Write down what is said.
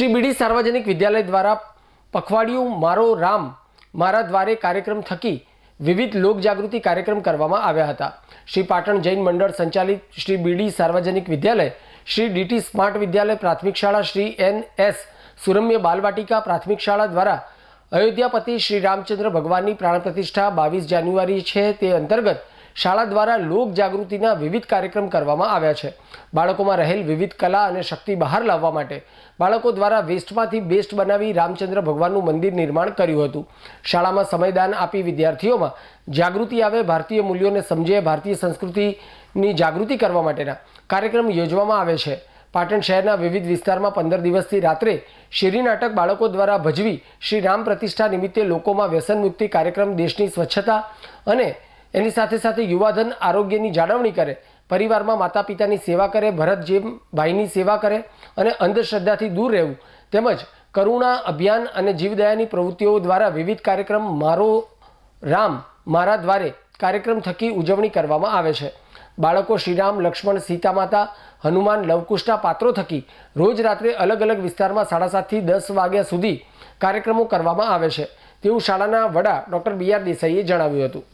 શ્રી બીડી સાર્વજનિક વિદ્યાલય દ્વારા પખવાડિયું મારો રામ, મારા દ્વારે કાર્યક્રમ થકી વિવિધ લોકજાગૃતિ કાર્યક્રમ કરવામાં આવ્યા હતા. શ્રી પાટણ જૈન મંડળ સંચાલિત શ્રી બીડી સાર્વજનિક વિદ્યાલય, શ્રી ડીટી સ્માર્ટ વિદ્યાલય પ્રાથમિક શાળા શ્રી એન એસ સુરમ્ય બાલવાટિકા પ્રાથમિક શાળા દ્વારા અયોધ્યાપતિ શ્રી રામચંદ્ર ભગવાનની પ્રાણ પ્રતિષ્ઠા બાવીસ જાન્યુઆરી છે તે અંતર્ગત શાળા દ્વારા લોક જાગૃતિના વિવિધ કાર્યક્રમ કરવામાં આવ્યા છે. બાળકોમાં રહેલ વિવિધ કલા અને શક્તિ બહાર લાવવા માટે બાળકો દ્વારા વેસ્ટમાંથી બેસ્ટ બનાવી રામચંદ્ર ભગવાનનું મંદિર નિર્માણ કર્યું હતું. શાળામાં સમયદાન આપી વિદ્યાર્થીઓમાં જાગૃતિ આવે ભારતીય મૂલ્યોને સમજે ભારતીય સંસ્કૃતિની જાગૃતિ કરવા માટેના કાર્યક્રમ યોજવામાં આવે છે. પાટણ શહેરના વિવિધ વિસ્તારમાં પંદર દિવસથી રાત્રે શેરી નાટક બાળકો દ્વારા ભજવી શ્રી રામ પ્રતિષ્ઠા નિમિત્તે લોકોમાં વ્યસન મુક્તિ કાર્યક્રમ, દેશની સ્વચ્છતા અને એની સાથે સાથે યુવાધન આરોગ્યની જાળવણી કરે, પરિવારમાં માતા પિતાની સેવા કરે ભરત જેમ ભાઈની સેવા કરે અને અંધશ્રદ્ધાથી દૂર રહેવું. તેમજ કરુણા અભિયાન અને જીવદયાની પ્રવૃત્તિઓ દ્વારા વિવિધ કાર્યક્રમ મારો રામ મારા દ્વારે કાર્યક્રમ થકી ઉજવણી કરવામાં આવે છે. બાળકો શ્રીરામ, લક્ષ્મણ, સીતા માતા, હનુમાન લવકુશના પાત્રો થકી રોજ રાત્રે અલગ અલગ વિસ્તારમાં સાડા સાતથી દસ વાગ્યા સુધી કાર્યક્રમો કરવામાં આવે છે. તેવું શાળાના વડા ડૉક્ટર બી આર દેસાઈએ જણાવ્યું હતું.